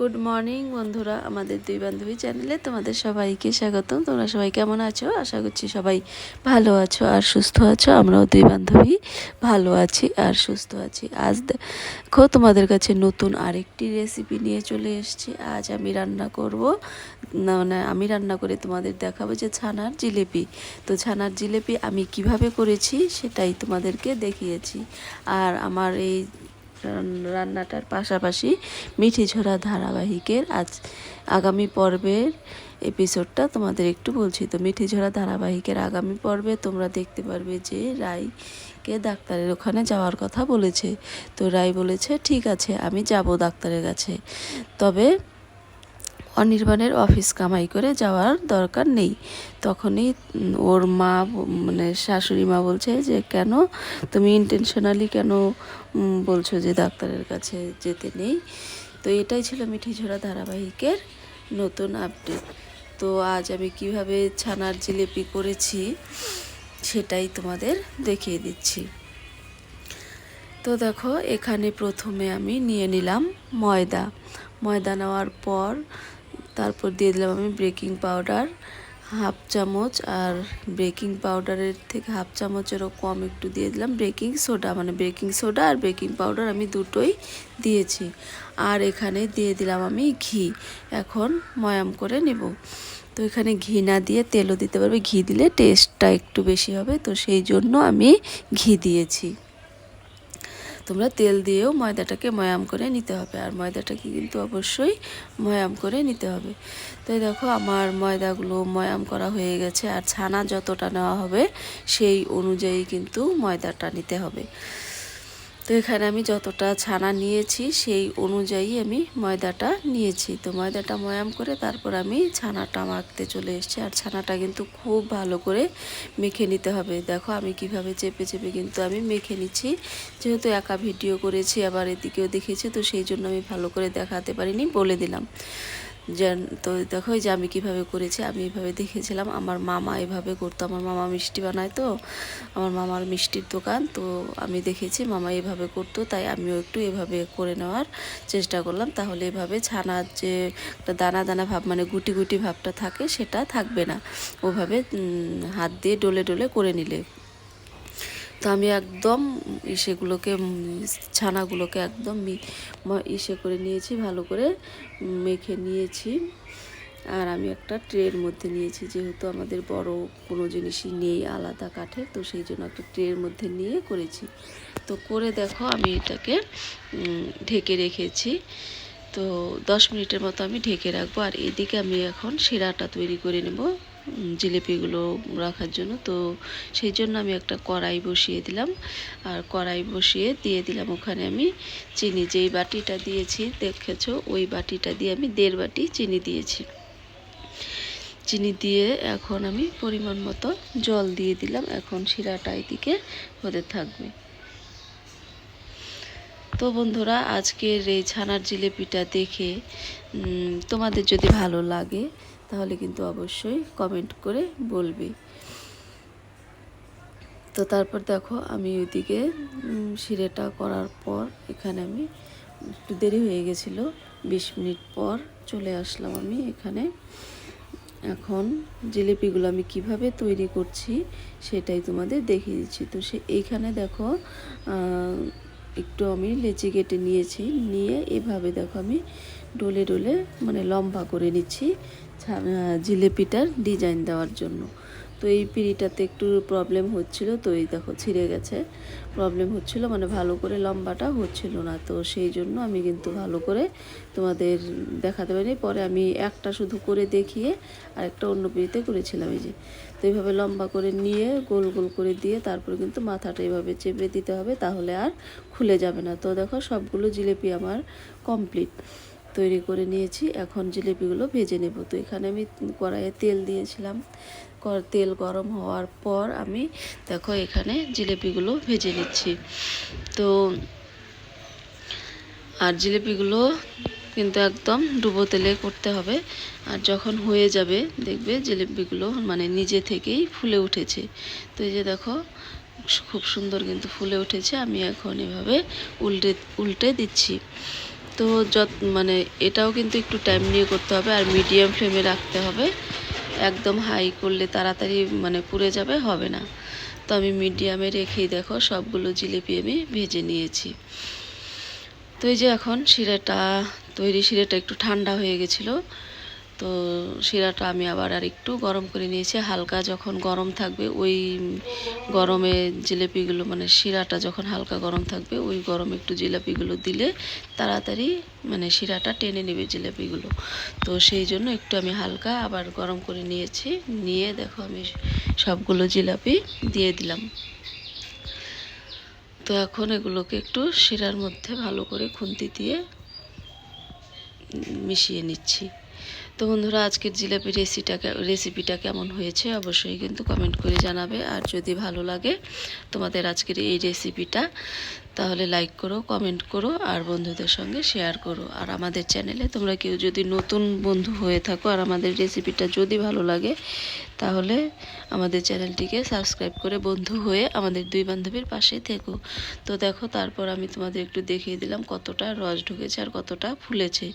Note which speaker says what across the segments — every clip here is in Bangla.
Speaker 1: গুড মর্নিং বন্ধুরা, আমাদের দুই বান্ধবী চ্যানেলে তোমাদের সবাইকে স্বাগতম। তোমরা সবাই কেমন আছো? আশা করছি সবাই ভালো আছো আর সুস্থ আছো। আমরাও দুই বান্ধবী ভালো আছি আর সুস্থ আছি। আজ দেখো, তোমাদের কাছে নতুন আরেকটি রেসিপি নিয়ে চলে এসেছি। আজ আমি রান্না করব মানে আমি রান্না করে তোমাদের দেখাবো যে ছানার জিলেপি। তো ছানার জিলেপি আমি কীভাবে করেছি সেটাই তোমাদেরকে দেখিয়েছি। আর আমার এই রান্নাটার পাশাপাশি মিঠি ঝরা ধারাবাহিকের আজ আগামী পর্বের এপিসোডটা তোমাদের একটু বলছি। তো মিঠি ঝরা ধারাবাহিকের আগামী পর্বে তোমরা দেখতে পারবে যে রায়কে ডাক্তারের ওখানে যাওয়ার কথা বলেছে। তো রাই বলেছে, ঠিক আছে, আমি যাব ডাক্তারের কাছে। তবে অনির্বাণের অফিস কামাই করে যাওয়ার দরকার নেই। তখনই ওর মা মানে শাশুড়ি মা বলছে যে, কেন? তুমি ইন্টেনশনালি কেন বলছো যে ডাক্তারের কাছে যেতে নেই? তো এটাই ছিল মিঠি ঝোড়া ধারাবাহিকের নতুন আপডেট। তো আজ আমি কীভাবে ছানার জিলিপি করেছি, সেটাই তোমাদের দেখিয়ে দিচ্ছি। তো দেখো, এখানে প্রথমে আমি নিয়ে নিলাম ময়দা। ময়দা নেওয়ার পর তারপর দিয়ে দিলাম আমি বেকিং পাউডার হাফ চামচ আর বেকিং পাউডারের থেকে হাফ চামচেরও কম একটু দিয়ে দিলাম। বেকিং সোডা মানে বেকিং সোডা আর বেকিং পাউডার আমি দুটোই দিয়েছি। আর এখানে দিয়ে দিলাম আমি ঘি। এখন ময়াম করে নেব। তো এখানে ঘি না দিয়ে তেলও দিতে পারবে। ঘি দিলে টেস্টটা একটু বেশি হবে। তো সেই জন্য আমি ঘি দিয়েছি। তোমরা তেল দিয়েও ময়দাটাকে ময়াম করে নিতে হবে। আর ময়দাটাকে কিন্তু অবশ্যই ময়াম করে নিতে হবে। তো দেখো, আমার ময়দাগুলো ময়াম করা হয়ে গেছে। আর ছানা যতটা নেওয়া হবে, সেই অনুযায়ী কিন্তু ময়দাটা নিতে হবে। তো এখানে আমি যতটা ছানা নিয়েছি, সেই অনুযায়ী আমি ময়দাটা নিয়েছি। তো ময়দাটা ময়াম করে তারপর আমি ছানাটা মাখতে চলে এসেছি। আর ছানাটা কিন্তু খুব ভালো করে মেখে নিতে হবে। দেখো আমি কীভাবে চেপে চেপে কিন্তু আমি মেখে নিচ্ছি। যেহেতু একা ভিডিও করেছি, আবার এদিকেও দেখেছি তো সেই জন্য আমি ভালো করে দেখাতে পারিনি বলে দিলাম। তো দেখো যে আমি কীভাবে করেছি, আমি এভাবে দেখেছিলাম। আমার মামা এভাবে করতো। আমার মামা মিষ্টি বানায় তো। আমার মামার মিষ্টির দোকান, তো আমি দেখেছি মামা এভাবে করতো, তাই আমিও একটু এভাবে করে নেওয়ার চেষ্টা করলাম। তাহলে এভাবে ছানার যে একটা দানা দানা ভাব মানে গুটি গুটি ভাবটা থাকে, সেটা থাকবে না। ওভাবে হাত দিয়ে ডলে ডলে করে নিলে। তো আমি একদম সেগুলোকে ছানাগুলোকে একদম ইসে করে নিয়েছি, ভালো করে মেখে নিয়েছি। আর আমি একটা ট্রের মধ্যে নিয়েছি, যেহেতু আমাদের বড় কোনো জিনিসই নেই আলাদা কাঠে তো সেই জন্য একটা ট্রের মধ্যে নিয়ে করেছি। তো করে দেখো আমি এটাকে ঢেকে রেখেছি। তো দশ মিনিটের মতো আমি ঢেকে রাখব। আর এদিকে আমি এখন শিরাটা তৈরি করে নেব। জিলিপিগুলো রাখার জন্য। তো সেই জন্য আমি একটা কড়াই বসিয়ে দিলাম। আর কড়াই বসিয়ে দিয়ে দিলাম ওখানে আমি চিনি। যেই বাটিটা দিয়েছি, দেখেছ, ওই বাটিটা দিয়ে আমি দেড় বাটি চিনি দিয়েছি। চিনি দিয়ে এখন আমি পরিমাণ মতো জল দিয়ে দিলাম। এখন শিরাটা এদিকে হতে থাকবে। তো বন্ধুরা, আজকের এই ছানার জিলিপিটা দেখে তোমাদের যদি ভালো লাগে তাহলে কিন্তু অবশ্যই কমেন্ট করে বলবে। তো তারপর দেখো আমি ওইদিকে শিরেটা করার পর এখানে আমি একটু দেরি হয়ে গেছিল, বিশ মিনিট পর চলে আসলাম আমি এখানে। এখন জিলিপিগুলো আমি কীভাবে তৈরি করছি সেটাই তোমাদের দেখিয়ে দিচ্ছি। তো সে এইখানে দেখো একটু আমি লেচি কেটে নিয়েছি, নিয়ে এভাবে দেখো আমি ডলে ডলে মানে লম্বা করে নিচ্ছি। জিলিপিটার ডিজাইন দেওয়ার জন্য। তো এই পিঁড়িটাতে একটু প্রবলেম হচ্ছিল, তো এই দেখো ছিঁড়ে গেছে। প্রবলেম হচ্ছিল মানে ভালো করে লম্বাটা হচ্ছিল না, তো সেই জন্য আমি কিন্তু ভালো করে তোমাদের দেখাতে পারিনি। পরে আমি একটা শুধু করে দেখিয়ে আর একটা অন্য পিঁড়িতে করেছিলাম এই যে। তো এইভাবে লম্বা করে নিয়ে গোল গোল করে দিয়ে তারপরে কিন্তু মাথাটা এইভাবে চেপে দিতে হবে, তাহলে আর খুলে যাবে না। তো দেখো সবগুলো জিলিপি আমার কমপ্লিট তৈরি করে নিয়েছি। এখন জিলিপিগুলো ভেজে নেব। তো এখানে আমি কড়াইয়ে তেল দিয়েছিলাম। তেল গরম হওয়ার পর আমি দেখো এখানে জিলিপিগুলো ভেজে নিচ্ছি। তো আর জিলিপিগুলো কিন্তু একদম ডুবো তেলে করতে হবে। আর যখন হয়ে যাবে, দেখবে জিলিপিগুলো মানে নিজে থেকেই ফুলে উঠেছে। তো এই যে দেখো, খুব সুন্দর কিন্তু ফুলে উঠেছে। আমি এখন এভাবে উল্টে উল্টে দিচ্ছি। তো যত মানে এটাও কিন্তু একটু টাইম নিয়ে করতে হবে আর মিডিয়াম ফ্লেমে রাখতে হবে। একদম হাই করলে তাড়াতাড়ি মানে পুড়ে যাবে, হবে না। তো আমি মিডিয়ামে রেখেই দেখো, সবগুলো জিলিপি আমি ভেজে নিয়েছি। তো এই যে এখন শিরাটা, তৈরি শিরাটা একটু ঠান্ডা হয়ে গেছিল। তো শিরাটা আমি আবার আর একটু গরম করে নিয়েছি। হালকা যখন গরম থাকবে, ওই গরমে জিলিপিগুলো মানে শিরাটা যখন হালকা গরম থাকবে, ওই গরমে একটু জিলাপিগুলো দিলে তাড়াতাড়ি মানে শিরাটা টেনে নেবে জিলাপিগুলো। তো সেই জন্য একটু আমি হালকা আবার গরম করে নিয়েছি। নিয়ে দেখো আমি সবগুলো জিলাপি দিয়ে দিলাম। তো এখন এগুলোকে একটু শিরার মধ্যে ভালো করে খুন্তি দিয়ে মিশিয়ে নিচ্ছি। তো বন্ধুরা, আজকের জিলাপি রেসিটা রেসিপিটা কেমন হয়েছে অবশ্যই কিন্তু কমেন্ট করে জানাবে। আর যদি ভালো লাগে তোমাদের আজকের এই রেসিপিটা তাহলে লাইক করো কমেন্ট করো, আর বন্ধুদের সঙ্গে শেয়ার করো। আর আমাদের চ্যানেলে তোমরা কেউ যদি নতুন বন্ধু হয়ে থাকো আর আমাদের রেসিপিটা যদি ভালো লাগে তাহলে আমাদের চ্যানেলটিকে সাবস্ক্রাইব করে বন্ধু হয়ে আমাদের দুই বান্ধবীর পাশেই থেকো। তো দেখো, তারপর আমি তোমাদের একটু দেখিয়ে দিলাম কতটা রস ঢুকেছে আর কতটা ফুলেছে।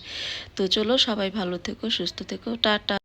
Speaker 1: তো চলো সবাই ভালো থেকো, সুস্থ থেকো, টাটা।